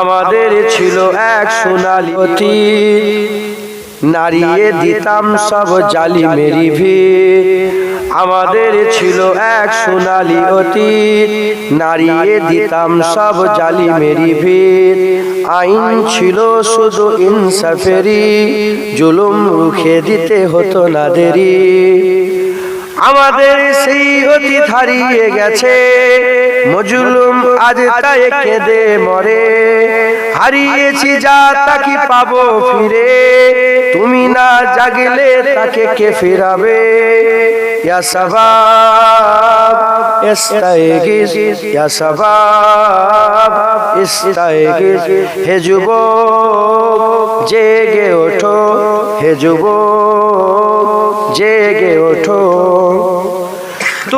আমাদের ছিল এক সোনালি অতি নারিয়ে দিতাম সব জালি মেরি ভিড়। আমাদের ছিল এক সোনালি অতীত। নারিয়ে দিতাম সব জালি মেরি ভিড়। আইন ছিল শুধু ইনসাফেরি জুলুম রুখে দিতে হতো না দেরি আমাদের সেই অতীত হারিয়ে গেছে। মজুলুম আজ তাই কেঁদে মরে। হারিয়েছি যা তাকে পাবো ফিরে। তুমি না জাগলে তাকে কে ফিরাবে? ইয়া সবাব ইস্তাইগিস ইয়া সবাব ইস্তাইগিস হে যুবক, জেগে ওঠো, হে যুবক, জেগে ওঠো।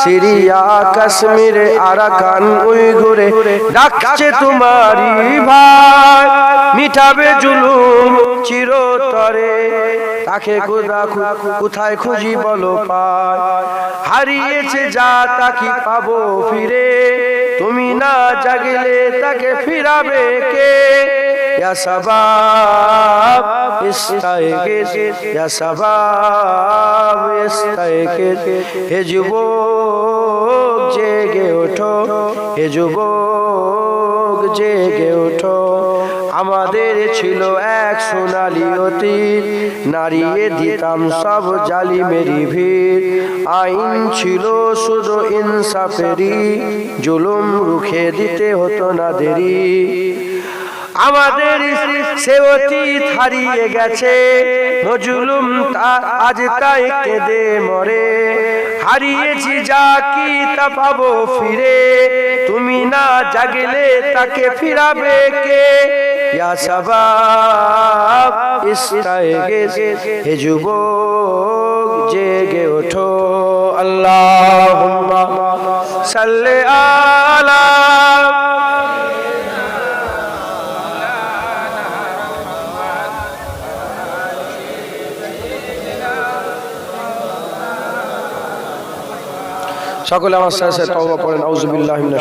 সিরিয়া কাশ্মীরে আরাকান উইঘুরে ডাকছে তোমারি ভাই, মিটাবে জুলুম চিরতরে। তাকে কোথা কোথায় খুঁজি বলো পায় হারিয়েছে যা তাকে পাবো ফিরে। তুমি না জাগলে তাকে ফিরাবে কে? ইয়া সবাব হে জেগে ওঠো, হে যুবক, জেগে ওঠো। আমাদের ছিল এক সোনালি অতীত নারিয়ে দিতাম সব জালি মেরি ভিড় আইন ছিল শুধু ইনসাফেরি জুলুম রুখে দিতে হতো না দেরি। আমাদের সে অতীত হারিয়ে গেছে। মজুলুম তা আজ তাই কেঁদে মরে। হারিয়েছি যা কি তা পাবো ফিরে। তুমি না জাগলে তাকে ফিরাবে কে? ইয়া সবাব ইস্তাইগিস হে যুবক, জেগে ওঠো। আল্লাহুম্মা সাল্লি আলা সকলে আমার সাথে তওবা পড়েন আউযুবিল্লাহি